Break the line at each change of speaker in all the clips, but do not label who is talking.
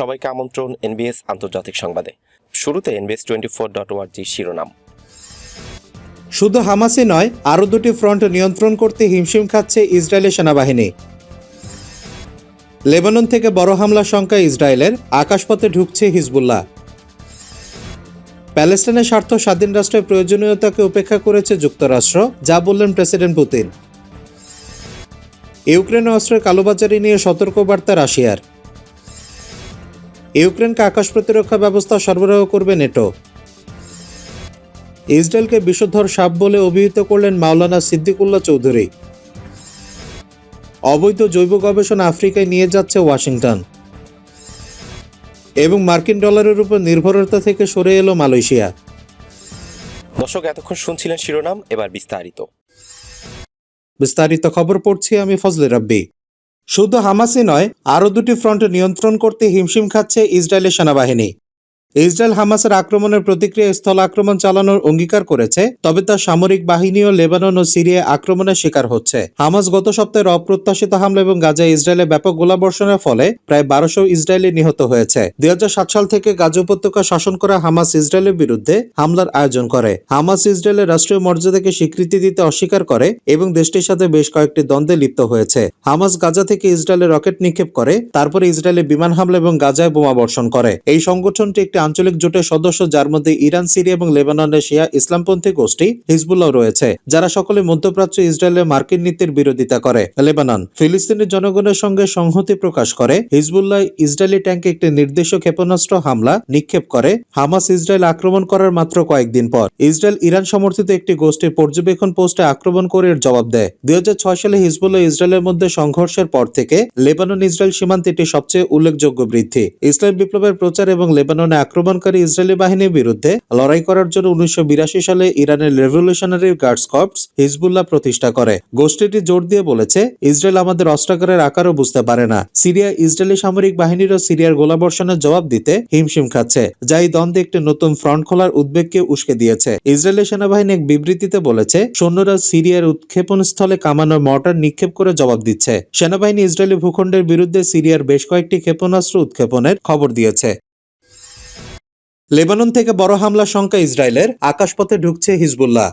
সবাইকে আমন্ত্রণ এনবিএস আন্তর্জাতিক সংবাদে শুরুতে NBS twenty four dot G শিরোনাম
শুধু হামাসে নয় আরও দুটি ফ্রন্ট নিয়ন্ত্রণ করতে হিমশিম খাচ্ছে ইসরায়েলের সেনাবাহিনী লেবানন থেকে বড় হামলা সংখ্যা ইসরায়েলের আকাশপথে ঢুকছে হিজবুল্লাহ প্যালেস্টাইনের স্বার্থ স্বাধীন রাষ্ট্রের প্রয়োজনীয়তাকে উপেক্ষা করেছে যুক্তরাষ্ট্র যা বললেন প্রেসিডেন্ট পুতিন ইউক্রেন অস্ত্রের কালোবাজারি নিয়ে সতর্কবার্তা রাশিয়ার ইউক্রেনকে আকাশ প্রতিরক্ষা ব্যবস্থা সরবরাহ করবে নেটো ইসরায়েলকে বিষধর সাপ বলে অভিহিত করলেন মাওলানা সিদ্দিকুল্লাহ চৌধুরী অবৈধ জৈব গবেষণা আফ্রিকায় নিয়ে যাচ্ছে ওয়াশিংটন এবং মার্কিন ডলারের উপর নির্ভরতা থেকে সরে এলো মালয়েশিয়া
দর্শক এতক্ষণ শুনছিলেন শিরোনাম এবার বিস্তারিত
বিস্তারিত খবর পড়ছি আমি ফজলে রাব্বি শুধু হামাসই নয় আরও দুটি ফ্রন্ট নিয়ন্ত্রণ করতে হিমশিম খাচ্ছে ইসরায়েলের সেনাবাহিনী ইসরায়েল হামাসের আক্রমণের প্রতিক্রিয়া স্থল আক্রমণ চালানোর অঙ্গীকার করেছে তবে তার সামরিক বাহিনী ও লেবানন ও সিরিয়ায় আক্রমণের শিকার হচ্ছে হামাস গত সপ্তাহের অপ্রত্যাশিত হামলা এবং গাজায় ইসরায়েলে ব্যাপক গোলাবর্ষণের ফলে প্রায় বারোশো ইসরায়েলি নিহত হয়েছে দুই সাল থেকে গাজা উপত্যকা শাসন করা হামাস ইসরায়েলের বিরুদ্ধে হামলার আয়োজন করে হামাস ইসরায়েলের রাষ্ট্রীয় মর্যাদাকে স্বীকৃতি দিতে অস্বীকার করে এবং দেশটির সাথে বেশ কয়েকটি দ্বন্দ্বে লিপ্ত হয়েছে হামাস গাজা থেকে ইসরায়েলে রকেট নিক্ষেপ করে তারপরে ইসরায়েলে বিমান হামলা এবং গাজায় বোমা বর্ষণ করে এই সংগঠনটি একটি আঞ্চলিক জোটের সদস্য যার মধ্যে ইরান সিরিয়া এবং লেবাননের শিয়া ইসলামপন্থী গোষ্ঠী হিজবুল্লাহ রয়েছে যারা সকলে মধ্যপ্রাচ্য ইসরায়েলের মার্কিন নীতির বিরোধিতা করে লেবানন ফিলিস্তিনি জনগণের সঙ্গে সংহতি প্রকাশ করে হিজবুল্লাহ ইসরায়েলি ট্যাঙ্কে একটি নির্দিষ্ট ক্ষেপণাস্ত্র হামলা নিক্ষেপ করে হামাস ইসরায়েল আক্রমণ করার মাত্র কয়েকদিন পর ইসরায়েল ইরান সমর্থিত একটি গোষ্ঠীর পর্যবেক্ষণ পোস্টে আক্রমণ করে এর জবাব দেয় দুই সালে হিজবুল্লাহ ইসরায়েলের মধ্যে সংঘর্ষের পর থেকে লেবানন ইসরায়েল সীমান্তে এটি সবচেয়ে উল্লেখযোগ্য বৃদ্ধি ইসলাম বিপ্লবের প্রচার এবং লেবাননে আক্রমণকারী ইসরায়েলি বাহিনীর বিরুদ্ধে লড়াই করার জন্য উনিশশো সালে ইরানের রেভলিউশনারি গার্ডস কর্পস হিজবুল্লাহ প্রতিষ্ঠা করে গোষ্ঠীটি জোর দিয়ে বলেছে ইসরায়েল আমাদের অস্ত্রাগারের আকারও বুঝতে পারে না সিরিয়া ইসরায়েলি সামরিক বাহিনীরও সিরিয়ার গোলাবর্ষণের জবাব দিতে হিমশিম খাচ্ছে যা এই দ্বন্দ্বে একটি নতুন ফ্রন্ট খোলার উদ্বেগকে উস্কে দিয়েছে ইসরায়েলের সেনাবাহিনী এক বিবৃতিতে বলেছে সৈন্যরা সিরিয়ার উৎক্ষেপণ স্থলে কামানোর মর্টার নিক্ষেপ করে জবাব দিচ্ছে সেনাবাহিনী ইসরায়েলি ভূখণ্ডের বিরুদ্ধে সিরিয়ার বেশ কয়েকটি ক্ষেপণাস্ত্র উৎক্ষেপণের খবর দিয়েছে লেবানন থেকে বড় হামলা শঙ্কা ইসরায়েলের আকাশপথে ঢুকছে হিজবুল্লাহ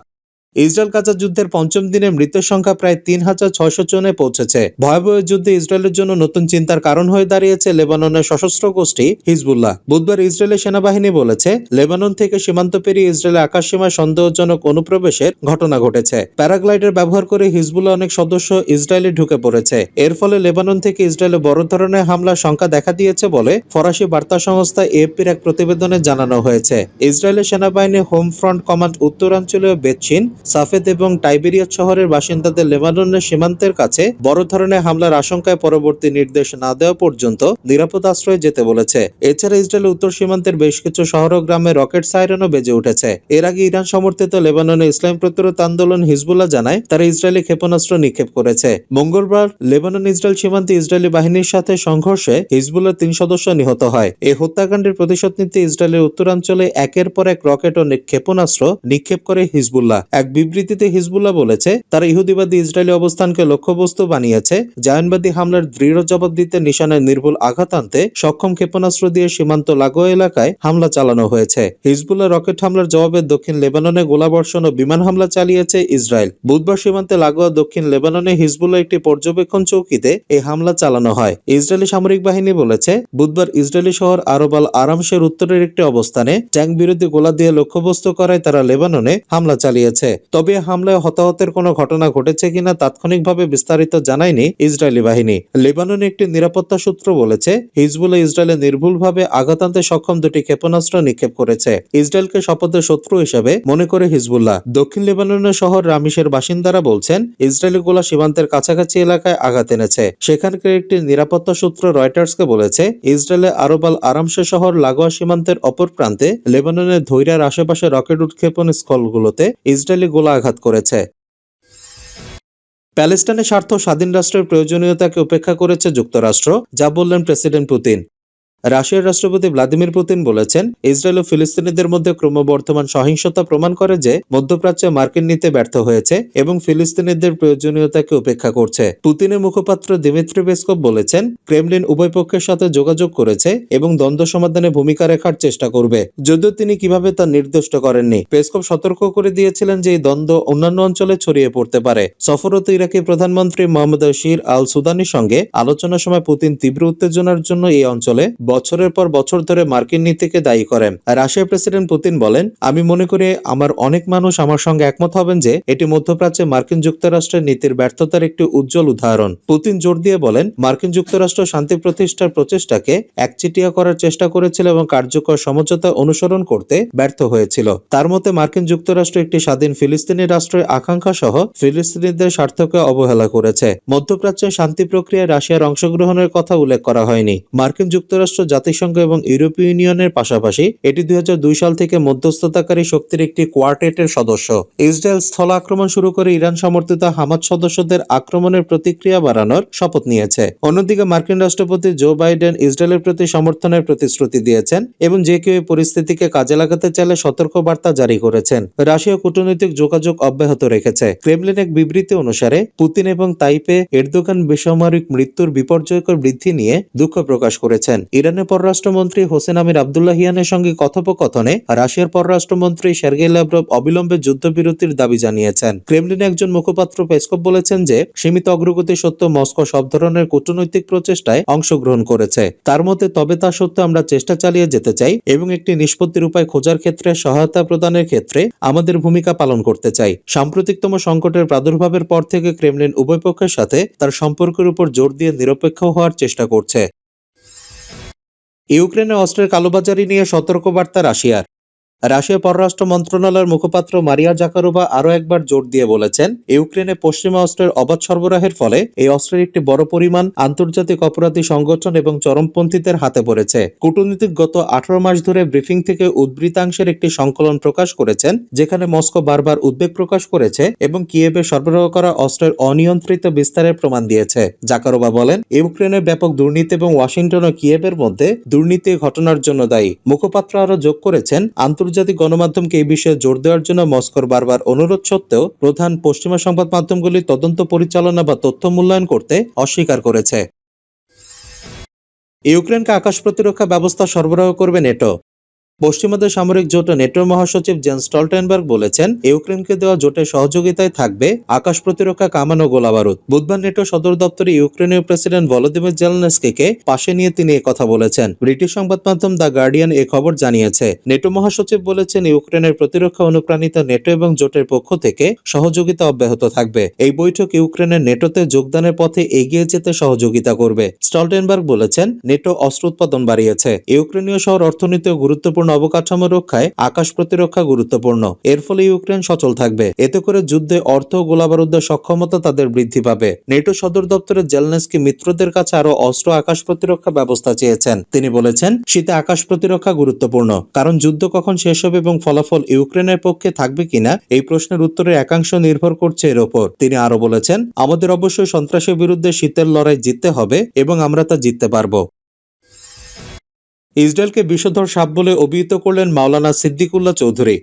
ইসরায়েল কাজা যুদ্ধের পঞ্চম দিনে মৃতের সংখ্যা প্রায় তিন হাজার ছয়শ জনে পৌঁছেছে ভয়াবহ যুদ্ধে ইসরায়েলের জন্য নতুন চিন্তার কারণ হয়ে দাঁড়িয়েছে লেবাননের সশস্ত্র গোষ্ঠী হিজবুল্লাহ বুধবার ইসরায়েলের সেনাবাহিনী বলেছে লেবানন থেকে সীমান্ত পেরিয়ে ইসরায়েলের আকাশসীমায় সন্দেহজনক অনুপ্রবেশের ঘটনা ঘটেছে প্যারাগ্লাইডার ব্যবহার করে হিজবুল্লাহ অনেক সদস্য ইসরায়েলে ঢুকে পড়েছে এর ফলে লেবানন থেকে ইসরায়েলে বড় ধরনের হামলার সংখ্যা দেখা দিয়েছে বলে ফরাসি বার্তা সংস্থা এএফপির এক প্রতিবেদনে জানানো হয়েছে ইসরায়েলের সেনাবাহিনী হোম ফ্রন্ট কমান্ড উত্তরাঞ্চলীয় বেতচিন সাফেদ এবং টাইবেরিয়া শহরের বাসিন্দাদের লেবাননের সীমান্তের কাছে বড় ধরনের হামলার আশঙ্কায় পরবর্তী নির্দেশ না দেওয়া পর্যন্ত নিরাপদ আশ্রয়ে যেতে বলেছে এছাড়া ইসরায়েলের উত্তর সীমান্তের বেশ কিছু শহর ও গ্রামে রকেট সাইরনও বেজে উঠেছে এর আগে ইরান সমর্থিত লেবাননে ইসলাম প্রতিরোধ আন্দোলন হিজবুল্লাহ জানায় তারা ইসরায়েলি ক্ষেপণাস্ত্র নিক্ষেপ করেছে মঙ্গলবার লেবানন ইসরায়েল সীমান্তে ইসরায়েলি বাহিনীর সাথে সংঘর্ষে হিজবুল্লাহ তিন সদস্য নিহত হয় এই হত্যাকাণ্ডের প্রতিশোধ নিতে ইসরায়েলের উত্তরাঞ্চলে একের পর এক রকেট ও ক্ষেপণাস্ত্র নিক্ষেপ করে হিজবুল্লাহ এক এক বিবৃতিতে হিজবুল্লাহ বলেছে তারা ইহুদিবাদী ইসরায়েলি অবস্থানকে লক্ষ্যবস্তু বানিয়েছে জায়নবাদী হামলার দৃঢ় জবাব দিতে নিশানায় নির্ভুল আঘাত আনতে সক্ষম ক্ষেপণাস্ত্র দিয়ে সীমান্ত লাগোয়া এলাকায় হামলা চালানো হয়েছে হিজবুল্লাহ রকেট হামলার জবাবে দক্ষিণ লেবাননে গোলাবর্ষণ ও বিমান হামলা চালিয়েছে ইসরায়েল বুধবার সীমান্তে লাগোয়া দক্ষিণ লেবাননে হিজবুল্লাহ একটি পর্যবেক্ষণ চৌকিতে এই হামলা চালানো হয় ইসরায়েলি সামরিক বাহিনী বলেছে বুধবার ইসরায়েলি শহর আরবাল আরামসের উত্তরের একটি অবস্থানে ট্যাঙ্ক বিরোধী গোলা দিয়ে লক্ষ্যবস্তু করায় তারা লেবাননে হামলা চালিয়েছে তবে হামলায় হতাহতের কোনো ঘটনা ঘটেছে কিনা তাৎক্ষণিকভাবে বিস্তারিত জানায়নি ইসরায়েলি বাহিনী লেবাননে একটি নিরাপত্তা সূত্র বলেছে হিজবুল্লাহ ইসরায়েলে নির্ভুলভাবে আঘাত আনতে সক্ষম দুটি ক্ষেপণাস্ত্র নিক্ষেপ করেছে ইসরায়েলকে শপথের শত্রু হিসেবে মনে করে হিজবুল্লাহ দক্ষিণ লেবাননের শহর রামিসের বাসিন্দারা বলছেন ইসরায়েলি গোলা সীমান্তের কাছাকাছি এলাকায় আঘাত এনেছে সেখানকার একটি নিরাপত্তা সূত্র রয়টার্সকে বলেছে ইসরায়েলের আরবাল আরামসে শহর লাগোয়া সীমান্তের অপর প্রান্তে লেবাননের ধৈরার আশেপাশে রকেট উৎক্ষেপণ স্থলগুলোতে ইসরায়েলি গোলা গোলাঘাত করেছে প্যালেস্টাইনের স্বার্থ স্বাধীন রাষ্ট্রের প্রয়োজনীয়তাকে উপেক্ষা করেছে যুক্তরাষ্ট্র যা বললেন প্রেসিডেন্ট পুতিন রাশিয়ার রাষ্ট্রপতি ভ্লাদিমির পুতিন বলেছেন ইসরায়েল ও ফিলিস্তিনিদের মধ্যে ক্রমবর্ধমান সহিংসতা প্রমাণ করে যে মধ্যপ্রাচ্য মার্কিন নিতে ব্যর্থ হয়েছে এবং ফিলিস্তিনিদের প্রয়োজনীয়তাকে উপেক্ষা করছে পুতিনের মুখপাত্র দিমিত্রি পেসকপ বলেছেন ক্রেমলিন উভয় পক্ষের সাথে যোগাযোগ করেছে এবং দ্বন্দ্ব সমাধানে ভূমিকা রেখার চেষ্টা করবে যদিও তিনি কিভাবে তা নির্দিষ্ট করেননি পেসকপ সতর্ক করে দিয়েছিলেন যে এই দ্বন্দ্ব অন্যান্য অঞ্চলে ছড়িয়ে পড়তে পারে সফরত ইরাকি প্রধানমন্ত্রী মোহাম্মদ শির আল সুদানির সঙ্গে আলোচনার সময় পুতিন তীব্র উত্তেজনার জন্য এই অঞ্চলে বছরের পর বছর ধরে মার্কিন নীতিকে দায়ী করেন রাশিয়ার প্রেসিডেন্ট পুতিন বলেন আমি মনে করি আমার অনেক মানুষ আমার সঙ্গে একমত হবেন যে এটি মধ্যপ্রাচ্যে মার্কিন যুক্তরাষ্ট্রের নীতির ব্যর্থতার একটি উজ্জ্বল উদাহরণ পুতিন জোর দিয়ে বলেন মার্কিন যুক্তরাষ্ট্র শান্তি প্রতিষ্ঠার প্রচেষ্টাকে একচিটিয়া করার চেষ্টা করেছিল এবং কার্যকর সমঝোতা অনুসরণ করতে ব্যর্থ হয়েছিল তার মতে মার্কিন যুক্তরাষ্ট্র একটি স্বাধীন ফিলিস্তিনি রাষ্ট্রের আকাঙ্ক্ষা সহ ফিলিস্তিনিদের স্বার্থকে অবহেলা করেছে মধ্যপ্রাচ্যের শান্তি প্রক্রিয়ায় রাশিয়ার অংশগ্রহণের কথা উল্লেখ করা হয়নি মার্কিন যুক্তরাষ্ট্র সদস্য জাতিসংঘ এবং ইউরোপীয় ইউনিয়নের পাশাপাশি এটি দুই সাল থেকে মধ্যস্থতাকারী শক্তির একটি কোয়ার্টেটের সদস্য ইসরায়েল স্থল আক্রমণ শুরু করে ইরান সমর্থিত হামাদ সদস্যদের আক্রমণের প্রতিক্রিয়া বাড়ানোর শপথ নিয়েছে অন্যদিকে মার্কিন রাষ্ট্রপতি জো বাইডেন ইসরায়েলের প্রতি সমর্থনের প্রতিশ্রুতি দিয়েছেন এবং যে কেউ এই পরিস্থিতিকে কাজে লাগাতে চাইলে সতর্ক বার্তা জারি করেছেন রাশিয়া কূটনৈতিক যোগাযোগ অব্যাহত রেখেছে ক্রেমলিন এক বিবৃতি অনুসারে পুতিন এবং তাইপে এরদোকান বেসামরিক মৃত্যুর বিপর্যয়কর বৃদ্ধি নিয়ে দুঃখ প্রকাশ করেছেন ইরান ইরানের পররাষ্ট্রমন্ত্রী হোসেন আমির আবদুল্লাহিয়ানের সঙ্গে কথোপকথনে রাশিয়ার পররাষ্ট্রমন্ত্রী সের্গেই লাভরভ অবিলম্বে যুদ্ধবিরতির দাবি জানিয়েছেন ক্রেমলিন একজন মুখপাত্র পেসকপ বলেছেন যে সীমিত অগ্রগতি সত্ত্বেও মস্কো সব ধরনের কূটনৈতিক প্রচেষ্টায় অংশগ্রহণ করেছে তার মতে তবে তা সত্ত্বেও আমরা চেষ্টা চালিয়ে যেতে চাই এবং একটি নিষ্পত্তির উপায় খোঁজার ক্ষেত্রে সহায়তা প্রদানের ক্ষেত্রে আমাদের ভূমিকা পালন করতে চাই সাম্প্রতিকতম সংকটের প্রাদুর্ভাবের পর থেকে ক্রেমলিন উভয় পক্ষের সাথে তার সম্পর্কের উপর জোর দিয়ে নিরপেক্ষ হওয়ার চেষ্টা করছে ইউক্রেনে অস্ত্রের কালোবাজারি নিয়ে সতর্কবার্তা রাশিয়ার রাশিয়া পররাষ্ট্র মন্ত্রণালয়ের মুখপাত্র মারিয়া জাকারোভা আরও একবার জোর দিয়ে বলেছেন ইউক্রেনে পশ্চিমা অস্ত্রের অবাধ সরবরাহের ফলে এই অস্ত্রের একটি বড় পরিমাণ আন্তর্জাতিক অপরাধী সংগঠন এবং চরমপন্থীদের হাতে পড়েছে কূটনীতিক গত আঠারো মাস ধরে ব্রিফিং থেকে উদ্বৃতাংশের একটি সংকলন প্রকাশ করেছেন যেখানে মস্কো বারবার উদ্বেগ প্রকাশ করেছে এবং কিয়েবে সরবরাহ করা অস্ত্রের অনিয়ন্ত্রিত বিস্তারের প্রমাণ দিয়েছে জাকারোভা বলেন ইউক্রেনের ব্যাপক দুর্নীতি এবং ওয়াশিংটন ও কিয়েবের মধ্যে দুর্নীতি ঘটনার জন্য দায়ী মুখপাত্র আরও যোগ করেছেন আন্তর্জাতিক আন্তর্জাতিক গণমাধ্যমকে এই বিষয়ে জোর দেওয়ার জন্য মস্কোর বারবার অনুরোধ সত্ত্বেও প্রধান পশ্চিমা সংবাদ মাধ্যমগুলি তদন্ত পরিচালনা বা তথ্য মূল্যায়ন করতে অস্বীকার করেছে ইউক্রেনকে আকাশ প্রতিরক্ষা ব্যবস্থা সরবরাহ করবে নেটো পশ্চিমাদের সামরিক জোট নেটোর মহাসচিব জেন স্টলটেনবার্গ বলেছেন ইউক্রেনকে দেওয়া জোটের সহযোগিতায় থাকবে আকাশ প্রতিরক্ষা কামান ও গোলাবারুদ বুধবার নেটো সদর দপ্তরে ইউক্রেনীয় প্রেসিডেন্ট ভলোদিমির জেলনেস্কিকে পাশে নিয়ে তিনি কথা বলেছেন ব্রিটিশ সংবাদ মাধ্যম দ্য গার্ডিয়ান এ খবর জানিয়েছে নেটো মহাসচিব বলেছেন ইউক্রেনের প্রতিরক্ষা অনুপ্রাণিত নেটো এবং জোটের পক্ষ থেকে সহযোগিতা অব্যাহত থাকবে এই বৈঠক ইউক্রেনের নেটোতে যোগদানের পথে এগিয়ে যেতে সহযোগিতা করবে স্টলটেনবার্গ বলেছেন নেটো অস্ত্র উৎপাদন বাড়িয়েছে ইউক্রেনীয় শহর অর্থনীতি গুরুত্বপূর্ণ সম্পূর্ণ অবকাঠামো রক্ষায় আকাশ প্রতিরক্ষা গুরুত্বপূর্ণ এর ফলে ইউক্রেন সচল থাকবে এতে করে যুদ্ধে অর্থ ও গোলাবারুদ্ধের সক্ষমতা তাদের বৃদ্ধি পাবে নেটো সদর দপ্তরের জেলনেসকি মিত্রদের কাছে আরো অস্ত্র আকাশ প্রতিরক্ষা ব্যবস্থা চেয়েছেন তিনি বলেছেন শীতে আকাশ প্রতিরক্ষা গুরুত্বপূর্ণ কারণ যুদ্ধ কখন শেষ হবে এবং ফলাফল ইউক্রেনের পক্ষে থাকবে কিনা এই প্রশ্নের উত্তরের একাংশ নির্ভর করছে এর ওপর তিনি আরো বলেছেন আমাদের অবশ্যই সন্ত্রাসের বিরুদ্ধে শীতের লড়াই জিততে হবে এবং আমরা তা জিততে পারবো ইসরায়েলকে বিষধর সাপ বলে অভিহিত করলেন মাওলানা সিদ্দিকুল্লাহ চৌধুরী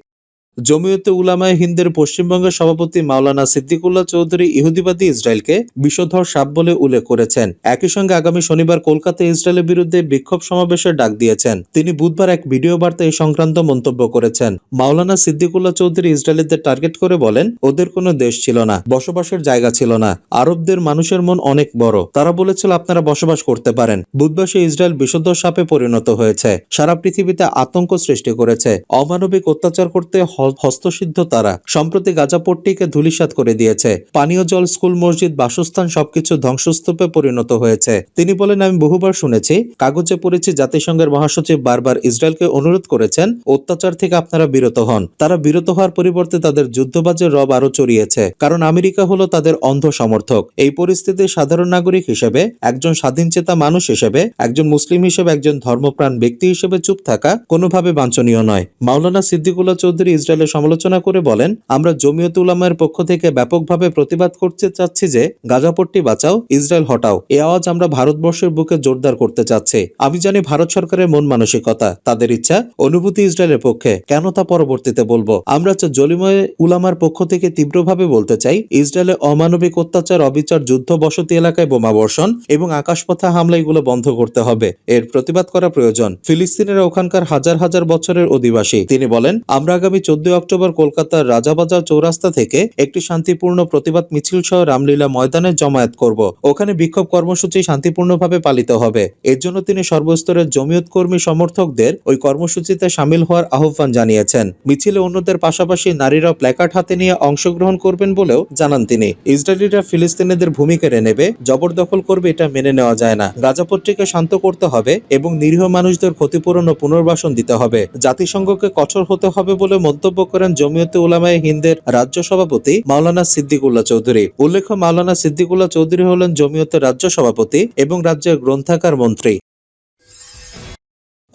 জমিয়তে উলামায় হিন্দের পশ্চিমবঙ্গের সভাপতি মাওলানা সিদ্দিকুল্লাহ চৌধুরী ইহুদিবাদী ইসরায়েলকে বিষধর সাপ বলে উল্লেখ করেছেন একই সঙ্গে আগামী শনিবার কলকাতায় ইসরায়েলের বিরুদ্ধে বিক্ষোভ সমাবেশের ডাক দিয়েছেন তিনি বুধবার এক ভিডিও বার্তা এই সংক্রান্ত মন্তব্য করেছেন মাওলানা সিদ্দিকুল্লাহ চৌধুরী ইসরায়েলদের টার্গেট করে বলেন ওদের কোনো দেশ ছিল না বসবাসের জায়গা ছিল না আরবদের মানুষের মন অনেক বড় তারা বলেছিল আপনারা বসবাস করতে পারেন বুধবার সে ইসরায়েল বিষধর সাপে পরিণত হয়েছে সারা পৃথিবীতে আতঙ্ক সৃষ্টি করেছে অমানবিক অত্যাচার করতে হস্তসিদ্ধ তারা সম্প্রতি গাজাপট্টিকে ধুলিসাত করে দিয়েছে পানীয় জল স্কুল মসজিদ বাসস্থান সবকিছু ধ্বংসস্তূপে পরিণত হয়েছে তিনি বলেন আমি বহুবার শুনেছি কাগজে পড়েছি জাতিসংঘের মহাসচিব বারবার ইসরায়েলকে অনুরোধ করেছেন অত্যাচার থেকে আপনারা বিরত হন তারা বিরত হওয়ার পরিবর্তে তাদের যুদ্ধবাজের রব আরো চড়িয়েছে কারণ আমেরিকা হলো তাদের অন্ধ সমর্থক এই পরিস্থিতির সাধারণ নাগরিক হিসেবে একজন স্বাধীন চেতা মানুষ হিসেবে একজন মুসলিম হিসেবে একজন ধর্মপ্রাণ ব্যক্তি হিসেবে চুপ থাকা কোনোভাবে বাঞ্ছনীয় নয় মাওলানা সিদ্দিকুল্লাহ চৌধুরী ইসরায়েল মিসাইলের সমালোচনা করে বলেন আমরা জমিয়ত উলামার পক্ষ থেকে ব্যাপকভাবে প্রতিবাদ করতে চাচ্ছি যে গাজাপট্টি বাঁচাও ইসরায়েল হটাও এ আওয়াজ আমরা ভারতবর্ষের বুকে জোরদার করতে চাচ্ছি আমি জানি ভারত সরকারের মন মানসিকতা তাদের ইচ্ছা অনুভূতি ইসরায়েলের পক্ষে কেন তা পরবর্তীতে বলবো আমরা জলিময় উলামার পক্ষ থেকে তীব্রভাবে বলতে চাই ইসরায়েলের অমানবিক অত্যাচার অবিচার যুদ্ধ বসতি এলাকায় বোমা বর্ষণ এবং আকাশপথা হামলা এগুলো বন্ধ করতে হবে এর প্রতিবাদ করা প্রয়োজন ফিলিস্তিনের ওখানকার হাজার হাজার বছরের অধিবাসী তিনি বলেন আমরা আগামী চোদ্দ চোদ্দই অক্টোবর কলকাতার রাজাবাজার চৌরাস্তা থেকে একটি শান্তিপূর্ণ প্রতিবাদ মিছিল সহ রামলীলা ময়দানে জমায়েত করব ওখানে বিক্ষোভ কর্মসূচি শান্তিপূর্ণভাবে পালিত হবে এর জন্য তিনি সর্বস্তরের জমিয়ত কর্মী সমর্থকদের ওই কর্মসূচিতে সামিল হওয়ার আহ্বান জানিয়েছেন মিছিলে অন্যদের পাশাপাশি নারীরা প্ল্যাকার্ড হাতে নিয়ে অংশগ্রহণ করবেন বলেও জানান তিনি ইসরায়েলিরা ফিলিস্তিনিদের ভূমি কেড়ে নেবে জবরদখল করবে এটা মেনে নেওয়া যায় না গাজাপট্টিকে শান্ত করতে হবে এবং নিরীহ মানুষদের ক্ষতিপূরণ ও পুনর্বাসন দিতে হবে জাতিসংঘকে কঠোর হতে হবে বলে মন্তব্য বক্তব্য করেন জমিয়তে উলামায় হিন্দের রাজ্য সভাপতি মাওলানা সিদ্দিকুল্লাহ চৌধুরী উল্লেখ্য মাওলানা সিদ্দিকুল্লাহ চৌধুরী হলেন জমিয়তের রাজ্য সভাপতি এবং রাজ্যের গ্রন্থাকার মন্ত্রী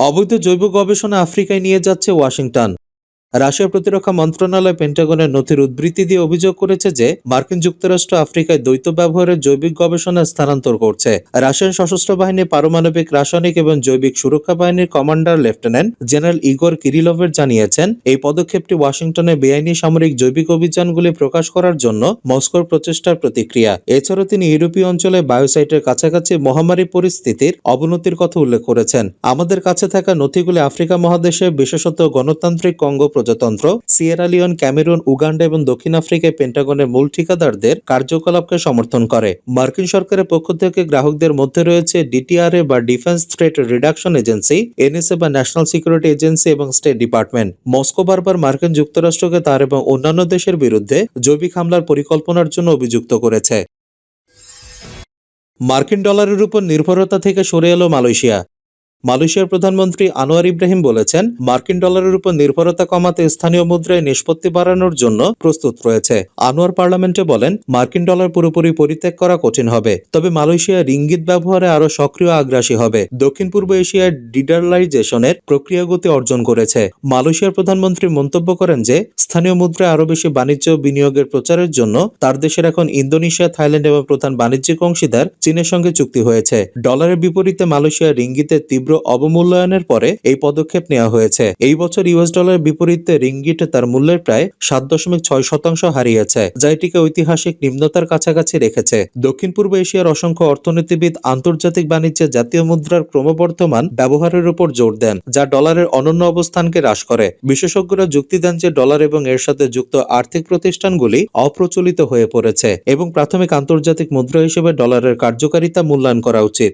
অবৈধ জৈব গবেষণা আফ্রিকায় নিয়ে যাচ্ছে ওয়াশিংটন রাশিয়ার প্রতিরক্ষা মন্ত্রণালয় পেন্টাগনের নথির উদ্বৃত্তি দিয়ে অভিযোগ করেছে যে মার্কিন যুক্তরাষ্ট্র আফ্রিকায় দ্বৈত ব্যবহারের জৈবিক গবেষণা স্থানান্তর করছে রাশিয়ান সশস্ত্র বাহিনী পারমাণবিক রাসায়নিক এবং জৈবিক সুরক্ষা বাহিনীর কমান্ডার লেফটেন্যান্ট জেনারেল ইগর কিরিলভের জানিয়েছেন এই পদক্ষেপটি ওয়াশিংটনের বেআইনি সামরিক জৈবিক অভিযানগুলি প্রকাশ করার জন্য মস্কোর প্রচেষ্টার প্রতিক্রিয়া এছাড়াও তিনি ইউরোপীয় অঞ্চলে বায়োসাইটের কাছাকাছি মহামারী পরিস্থিতির অবনতির কথা উল্লেখ করেছেন আমাদের কাছে থাকা নথিগুলি আফ্রিকা মহাদেশে বিশেষত গণতান্ত্রিক কঙ্গ প্রজাতন্ত্র সিয়েরালিয়ন ক্যামেরুন উগান্ডা এবং দক্ষিণ আফ্রিকায় পেন্টাগনের মূল ঠিকাদারদের কার্যকলাপকে সমর্থন করে মার্কিন সরকারের পক্ষ থেকে গ্রাহকদের মধ্যে রয়েছে ডিটিআরএ বা defence threat reduction agency NSA বা ন্যাশনাল সিকিউরিটি এজেন্সি এবং স্টেট ডিপার্টমেন্ট মস্কো বারবার মার্কিন যুক্তরাষ্ট্রকে তার এবং অন্যান্য দেশের বিরুদ্ধে জৈবিক হামলার পরিকল্পনার জন্য অভিযুক্ত করেছে মার্কিন ডলারের উপর নির্ভরতা থেকে সরে এলো মালয়েশিয়া মালয়েশিয়ার প্রধানমন্ত্রী আনোয়ার ইব্রাহিম বলেছেন মার্কিন ডলারের উপর নির্ভরতা কমাতে স্থানীয় মুদ্রায় নিষ্পত্তি বাড়ানোর জন্য প্রস্তুত রয়েছে আনোয়ার পার্লামেন্টে বলেন মার্কিন ডলার পুরোপুরি পরিত্যাগ করা কঠিন হবে তবে মালয়েশিয়া রিঙ্গিত ব্যবহারে আরও সক্রিয় আগ্রাসী হবে দক্ষিণ পূর্ব এশিয়ার ডিডারলাইজেশনের প্রক্রিয়া গতি অর্জন করেছে মালয়েশিয়ার প্রধানমন্ত্রী মন্তব্য করেন যে স্থানীয় মুদ্রায় আরও বেশি বাণিজ্য বিনিয়োগের প্রচারের জন্য তার দেশের এখন ইন্দোনেশিয়া থাইল্যান্ড এবং প্রধান বাণিজ্যিক অংশীদার চীনের সঙ্গে চুক্তি হয়েছে ডলারের বিপরীতে মালয়েশিয়া রিঙ্গিতে তীব্র তীব্র অবমূল্যায়নের পরে এই পদক্ষেপ নেওয়া হয়েছে এই বছর ইউএস ডলারের বিপরীতে রিঙ্গিট তার মূল্যের প্রায় সাত দশমিক ছয় শতাংশ হারিয়েছে যা এটিকে ঐতিহাসিক নিম্নতার কাছাকাছি রেখেছে দক্ষিণ পূর্ব এশিয়ার অসংখ্য অর্থনীতিবিদ আন্তর্জাতিক বাণিজ্যে জাতীয় মুদ্রার ক্রমবর্ধমান ব্যবহারের উপর জোর দেন যা ডলারের অনন্য অবস্থানকে হ্রাস করে বিশেষজ্ঞরা যুক্তি দেন যে ডলার এবং এর সাথে যুক্ত আর্থিক প্রতিষ্ঠানগুলি অপ্রচলিত হয়ে পড়েছে এবং প্রাথমিক আন্তর্জাতিক মুদ্রা হিসেবে ডলারের কার্যকারিতা মূল্যায়ন করা উচিত